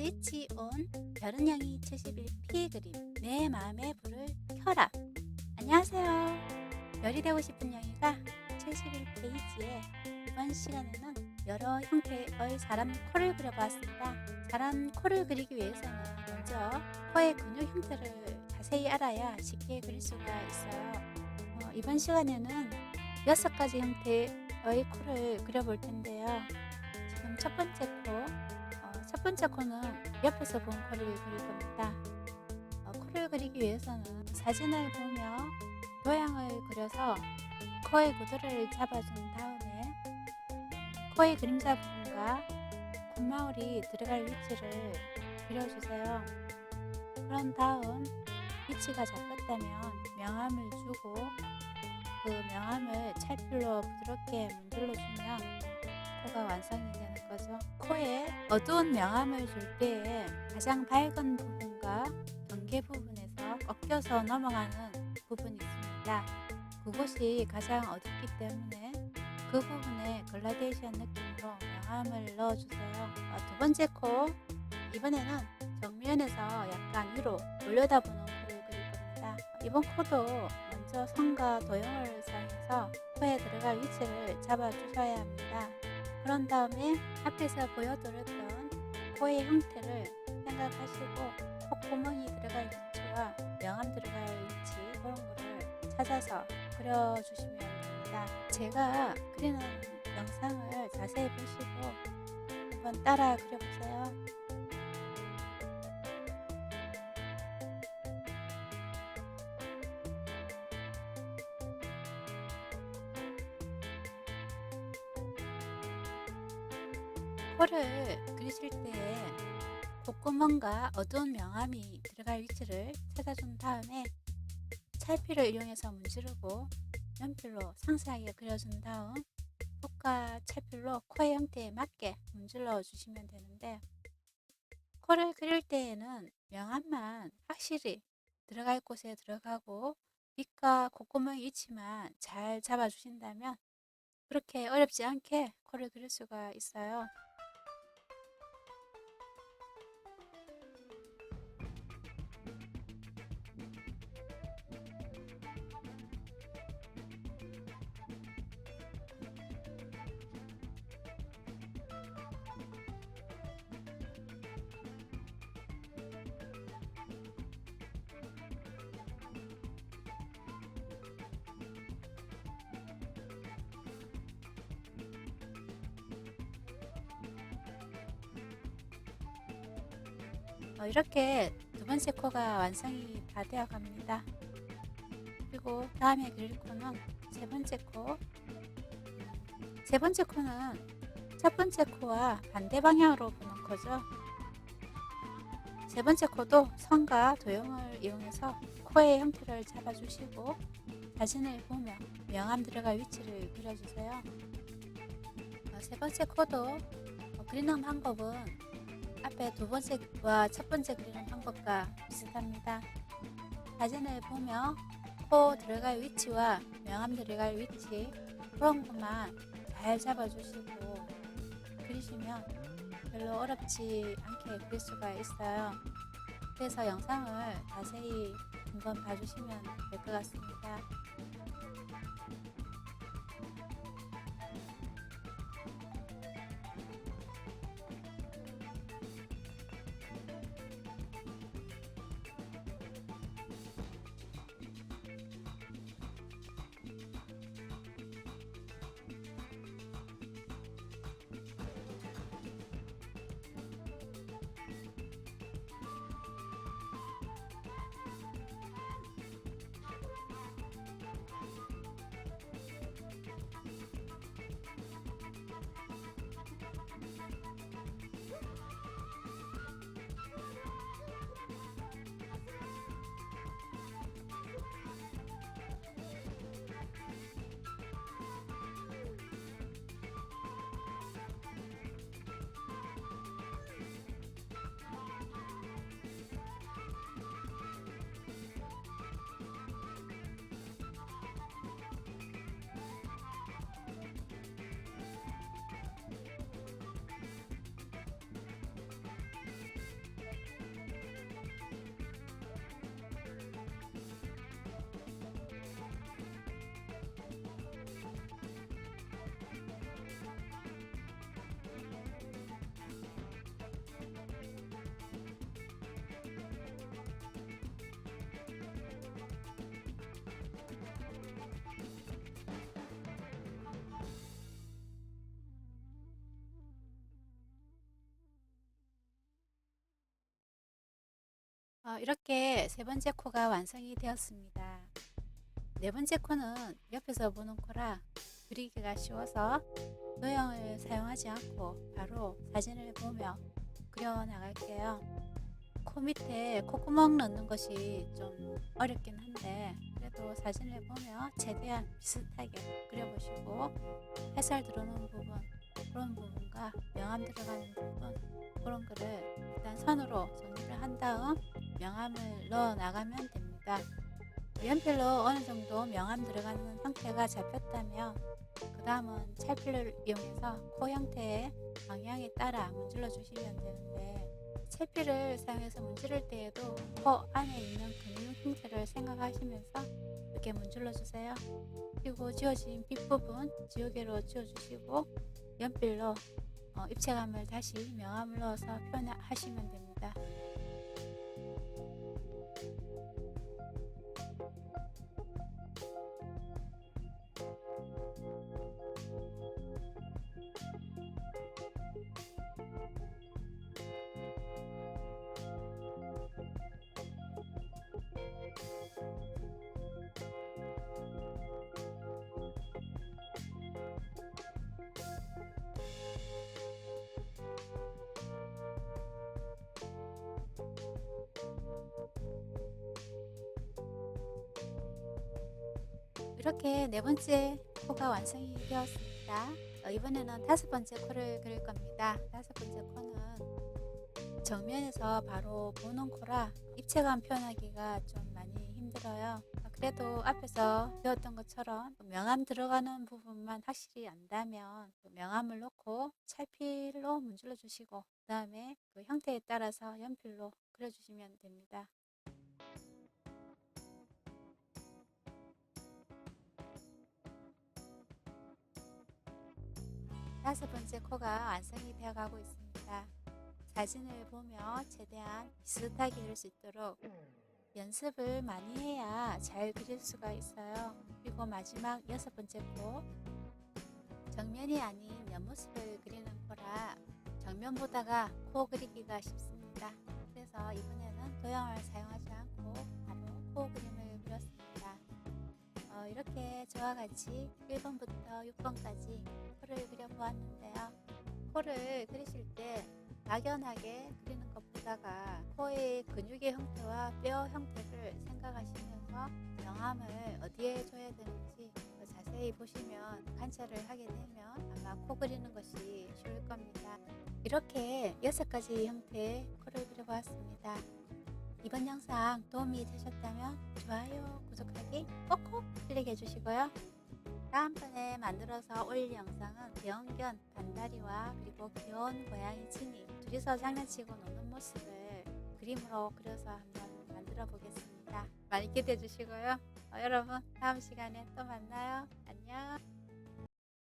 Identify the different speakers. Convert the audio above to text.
Speaker 1: 스위치 온 별은영이 71 피해 그림. 내 마음의 불을 켜라. 안녕하세요. 별이 되고 싶은 영희가 71페이지에 이번 시간에는 여러 형태의 사람 코를 그려보았습니다. 사람 코를 그리기 위해서는 먼저 코의 근육 형태를 자세히 알아야 쉽게 그릴 수가 있어요. 어, 이번 시간에는 여섯 가지 형태의 코를 그려볼 텐데요. 지금 첫 번째 코 어, 첫 번째 코는 옆에서 본 코를 그릴 겁니다. 어, 코를 그리기 위해서는 사진을 보며 모양을 그려서 코의 구도를 잡아준 다음에 코의 그림자 부분과 콧망울이 들어갈 위치를 그려주세요. 그런 다음 위치가 잡혔다면 명암을 주고 그 명암을 찰필로 부드럽게 문질러주면 코가 완성이 되는 거죠. 코에 어두운 명암을 줄 때에 가장 밝은 부분과 경계 부분에서 꺾여서 넘어가는 부분이 있습니다. 그곳이 가장 어둡기 때문에 그 부분에 글라데이션 느낌으로 명암을 넣어주세요. 어, 두 번째 코 이번에는 정면에서 약간 위로 올려다보는 코를 그릴 겁니다. 이번 코도 먼저 선과 도형을 사용해서 코에 들어갈 위치를 잡아주셔야 합니다. 그런 다음에 앞에서 보여드렸던 코의 형태를 생각하시고 콧구멍이 들어갈 위치와 명암 들어갈 위치 그런 거를 찾아서 그려주시면 됩니다. 제가 그리는 영상을 자세히 보시고 한번 따라 그려보세요. 코를 그리실 때 콧구멍과 어두운 명암이 들어갈 위치를 찾아준 다음에 찰필을 이용해서 문지르고 연필로 상세하게 그려준 다음 붓과 찰필로 코의 형태에 맞게 문질러 주시면 되는데 코를 그릴 때에는 명암만 확실히 들어갈 곳에 들어가고 입과 콧구멍 위치만 잘 잡아주신다면 그렇게 어렵지 않게 코를 그릴 수가 있어요. 어, 이렇게 두 번째 코가 완성이 다 되어 갑니다. 그리고 다음에 그릴 코는 세 번째 코. 세 번째 코는 첫 번째 코와 반대 방향으로 보는 코죠. 세 번째 코도 선과 도형을 이용해서 코의 형태를 잡아주시고 사진을 보며 명암 들어갈 위치를 그려주세요. 어, 세 번째 코도 어, 그리는 방법은 앞에 두 번째와 첫 번째 그리는 방법과 비슷합니다. 사진을 보며 코 들어갈 위치와 명암 들어갈 위치 그런 것만 잘 잡아주시고 그리시면 별로 어렵지 않게 그릴 수가 있어요. 그래서 영상을 자세히 한번 봐주시면 될 것 같습니다. 어, 이렇게 세 번째 코가 완성이 되었습니다. 네 번째 코는 옆에서 보는 코라 그리기가 쉬워서 도형을 사용하지 않고 바로 사진을 보며 그려 나갈게요. 코 밑에 콧구멍 넣는 것이 좀 어렵긴 한데 그래도 사진을 보며 최대한 비슷하게 그려보시고 햇살 들어오는 부분 그런 부분과 명암 들어가는 부분 그런 거를 일단 선으로 정리를 한 다음 명암을 넣어 나가면 됩니다. 연필로 어느 정도 명암 들어가는 형태가 잡혔다면 그 다음은 찰필을 이용해서 코 형태의 방향에 따라 문질러 주시면 되는데 찰필을 사용해서 문지를 때에도 코 안에 있는 근육 형태를 생각하시면서 이렇게 문질러 주세요. 그리고 지워진 빗부분 지우개로 지워주시고 연필로 어, 입체감을 다시 명암을 넣어서 표현하시면 됩니다. 이렇게 네 번째 코가 완성이 되었습니다. 어, 이번에는 다섯 번째 코를 그릴 겁니다. 다섯 번째 코는 정면에서 바로 보는 코라 입체감 표현하기가 좀 많이 힘들어요. 어, 그래도 앞에서 배웠던 것처럼 명암 들어가는 부분만 확실히 안다면 그 명암을 넣고 찰필로 문질러 주시고 그 다음에 그 형태에 따라서 연필로 그려주시면 됩니다. 다섯 번째 코가 완성이 되어 가고 있습니다. 사진을 보며 최대한 비슷하게 그릴 수 있도록 연습을 많이 해야 잘 그릴 수가 있어요. 그리고 마지막 여섯 번째 코. 정면이 아닌 옆모습을 그리는 코라 정면 보다가 코 그리기가 쉽습니다. 그래서 이번에는 도형을 사용하지 않고 바로 코 그림을 이렇게 저와 같이 1번부터 6번까지 코를 그려보았는데요. 코를 그리실 때 막연하게 그리는 것보다가 코의 근육의 형태와 뼈 형태를 생각하시면서 명암을 어디에 줘야 되는지 더 자세히 보시면 관찰을 하게 되면 아마 코 그리는 것이 쉬울 겁니다. 이렇게 여섯 가지 형태의 코를 그려보았습니다. 이번 영상 도움이 되셨다면 좋아요, 구독하기 꼭꼭 클릭해 주시고요. 다음번에 만들어서 올릴 영상은 대형견 반다리와 그리고 귀여운 고양이 진이 둘이서 장난치고 노는 모습을 그림으로 그려서 한번 만들어 보겠습니다. 많이 기대해 주시고요. 어, 여러분 다음 시간에 또 만나요. 안녕.